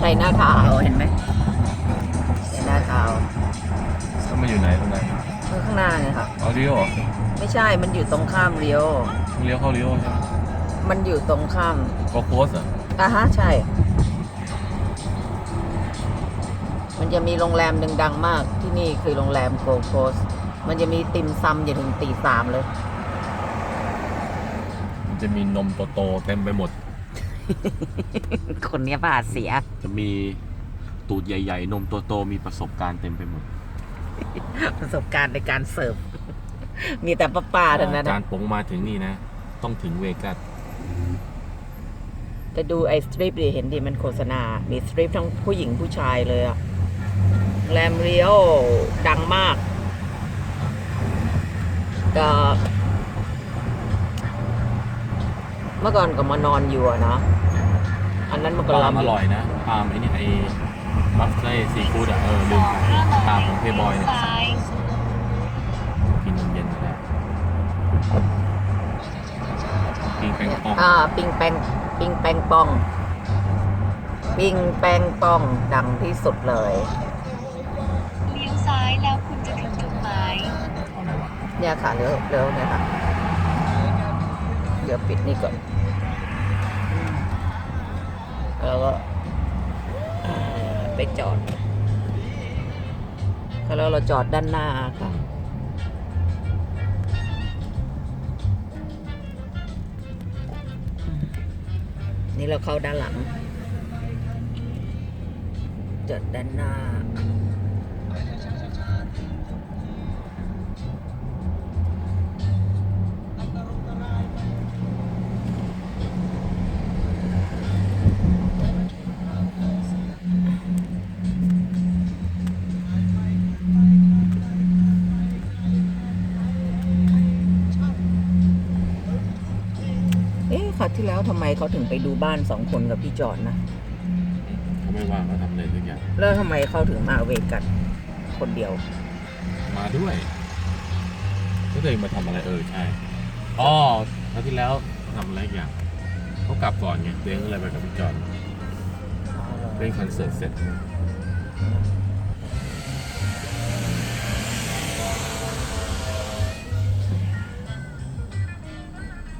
ชัยนาทาวน์เห็นไหมชัยนาทาวน์แล้วมันอยู่ไหนตรงไหนข้างหน้าเนี่ยค่ะ เอาเลี้ยวเหรอไม่ใช่มันอยู่ตรงข้ามเรียว เลี้ยวเข้าเลี้ยวใช่ไหมมันอยู่ตรงข้ามก็โคสอะอะฮะใช่ มันจะมีโรงแรมหนึ่งดังมากที่นี่คือโรงแรมโกโ o สมันจะมีติมซำอยู่ถึงตีสามเลย มันจะมีนมโตๆเต็มไปหมด คนเนี้ยบาดเสีย จะมีตูดใหญ่ ๆ นมโตๆมีประสบการณ์เต็มไปหมดประสบการณ์ในการเสิร์ฟ มีแต่ป้าป้าๆเท่านั้นจานะนปงมาถึงนี่นะ ต้องถึงเวกัสแต่ดูไอ้สตริปดิเห็นดิมันโฆษณา มีสตริปทั้งผู้หญิงผู้ชายเลยอะแรมเรียวดังมากก็ เมื่อก่อนก็มานอนอยู่อะเนาะอันนั้นมันก็ปาล์มลำอร่อยนะปาล์มไอ้นี่ไอ้บัฟเฟ่ซีฟู้ดอะเออลืมไปปาล์มของเพย์บอยเนี่ย ซ้ายกินเย็นๆนะกินแปงปองอ่าปิงแปงปิงแปงปอง ปิงแปงปองดังที่สุดเลย เลี้ยวซ้ายแล้วคุณจะถึงจุดหมาย เอาไหนวะเนี่ยค่ะเร็วเร็วเนี่ยค่ะเดี๋ยวปิดนี่ก่อน แล้วก็ไปจอดแล้วเราจอดด้านหน้าค่ะนี่เราเข้าด้านหลัง จอดด้านหน้า เอ๊ะคราวที่แล้วทำไมเขาถึงไปดูบ้านสองคนกับพี่จอนนะ เขาไม่ว่างเขาทำอะไรทุกอย่าง แล้วทำไมเขาถึงมาเวกัสคนเดียว มาด้วยก็เลยมาทำอะไรเออใช่อ๋อคราวที่แล้วทำอะไรอีกอย่างเขากลับก่อนไงเต้งก็เลยไปกับพี่จอนเล่นคอนเสิร์ตเสร็จ